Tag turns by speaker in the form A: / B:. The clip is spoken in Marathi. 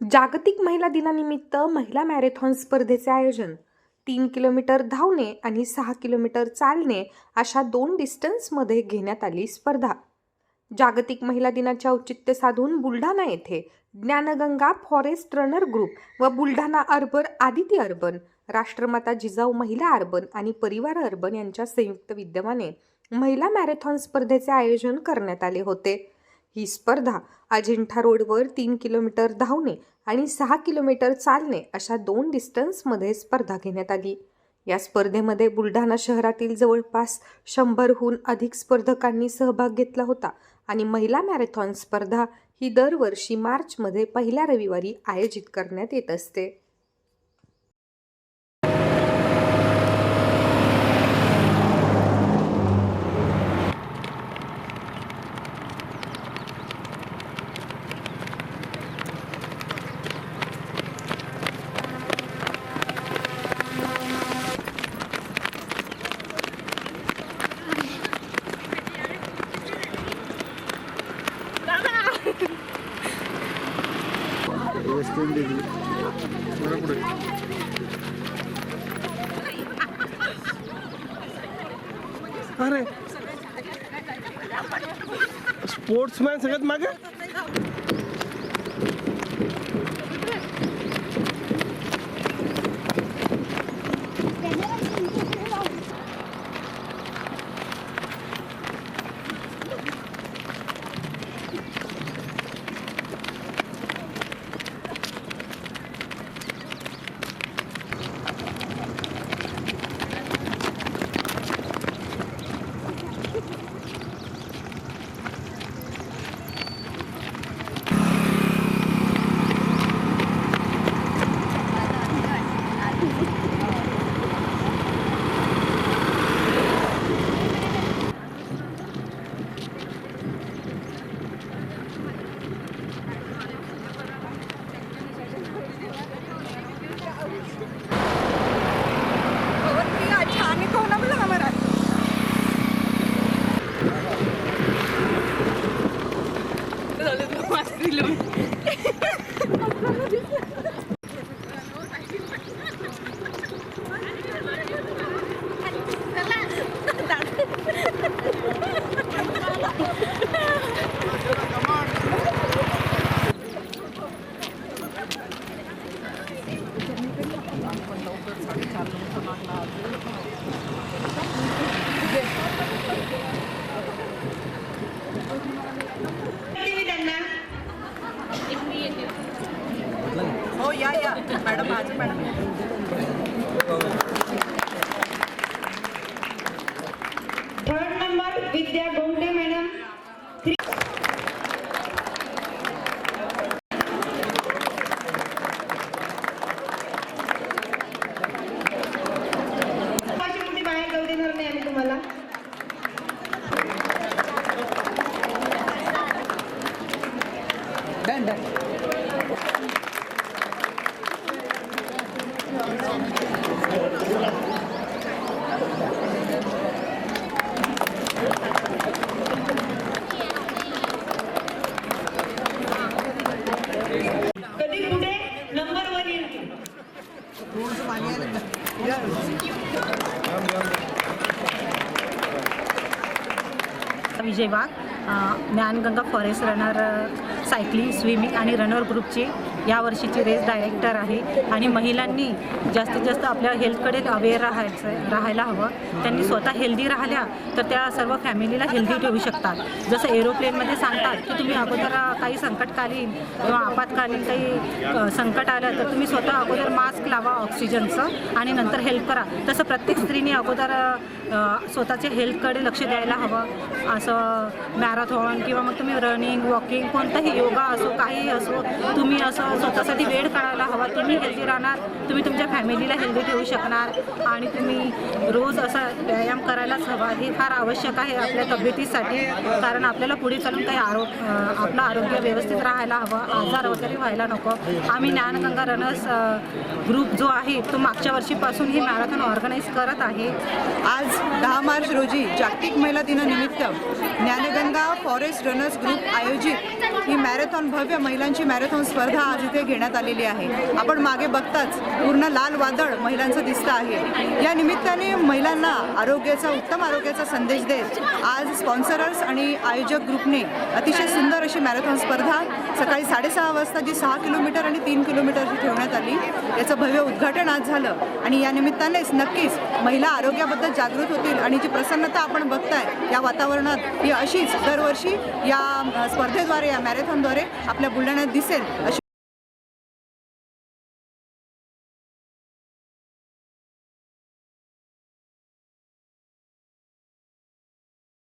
A: जागतिक महिला दिनानिमित्त महिला मॅरेथॉन स्पर्धेचे आयोजन. तीन किलोमीटर धावणे आणि सहा किलोमीटर चालणे अशा दोन डिस्टन्समध्ये घेण्यात आली स्पर्धा. जागतिक महिला दिनाचे औचित्य साधून बुलढाणा येथे ज्ञानगंगा फॉरेस्ट रनर ग्रुप व Buldhana urban Aditi urban Rashtramata Jijau Mahila urban आणि परिवार अर्बन यांच्या संयुक्त विद्यमाने महिला मॅरेथॉन स्पर्धेचे आयोजन करण्यात आले होते. ही स्पर्धा अजिंठा रोडवर तीन किलोमीटर धावणे आणि सहा किलोमीटर चालणे अशा दोन डिस्टन्समध्ये स्पर्धा घेण्यात आली. या स्पर्धेमध्ये बुलढाणा शहरातील जवळपास शंभरहून अधिक स्पर्धकांनी सहभाग घेतला होता आणि महिला मॅरेथॉन स्पर्धा ही दरवर्षी मार्चमध्ये पहिल्या रविवारी आयोजित करण्यात येत असते.
B: वेस्ट इंडिज पुढे अरे. स्पोर्ट्समॅन सगळ्यात मागे?
C: कधी पुढे नंबर वन येईल
D: Vijay Wagh Dnyanganga forest runner cycling swimming आणि रनर ग्रुपची यावर्षीची रेस डायरेक्टर आहे. आणि महिलांनी जास्तीत जास्त आपल्या हेल्थकडे अवेअर राहायचं राहायला हवं. त्यांनी स्वतः हेल्दी राहिल्या तर त्या सर्व फॅमिलीला हेल्दी ठेवू शकतात. जसं एरोप्लेनमध्ये सांगतात की तुम्ही अगोदर काही संकटकालीन किंवा आपत्कालीन काही संकट आलं तर तुम्ही स्वतः अगोदर मास्क लावा ऑक्सिजनचं आणि नंतर हेल्प करा. तसं प्रत्येक स्त्रीने अगोदर स्वतःच्या हेल्थकडे लक्ष द्यायला हवं. असं मॅरेथॉन किंवा मग तुम्ही रनिंग वॉकिंग कोणताही योगा असो काहीही असो तुम्ही असं स्वतःसाठी वेळ काढायला हवा. तुम्ही हेल्दी राहणार तुम्ही तुमच्या फॅमिलीला हेल्दी ठेवू शकणार आणि तुम्ही रोज असा व्यायाम करायलाच हवा. हे फार आवश्यक आहे आपल्या तब्येतीसाठी कारण आपल्याला पुढे चालून काही आरो आपलं आरोग्य व्यवस्थित राहायला हवं. आजार वगैरे व्हायला नको. आम्ही ज्ञानगंगा रनर्स ग्रुप जो आहे तो मागच्या वर्षीपासून ही मॅरेथॉन ऑर्गनाईज करत आहे.
E: आज दहा मार्च रोजी जागतिक महिला दिनानिमित्त ज्ञानगंगा फॉरेस्ट रनर्स ग्रुप आयोजित ही मॅरेथॉन भव्य महिलांची मॅरेथॉन स्पर्धा आज इथे घेण्यात आलेली आहे. आपण मागे बघताच पूर्ण लाल वादळ महिलांचं दिसतं आहे. या निमित्ताने महिलांना आरोग्याचा उत्तम आरोग्याचा संदेश देत आज स्पॉन्सरर्स आणि आयोजक ग्रुपने अतिशय सुंदर अशी मॅरेथॉन स्पर्धा सकाळी साडेसहा वाजता जी सहा किलोमीटर आणि तीन किलोमीटरची ठेवण्यात आली. याचं भव्य उद्घाटन आज झालं आणि या निमित्तानेच नक्कीच महिला आरोग्याबद्दल जागृत होतील आणि जी प्रसन्नता आपण बघताय या वातावरणात ही अशीच दरवर्षी या स्पर्धेद्वारे या मॅरेथॉनद्वारे आपल्या बुलढाण्यात दिसेल अशी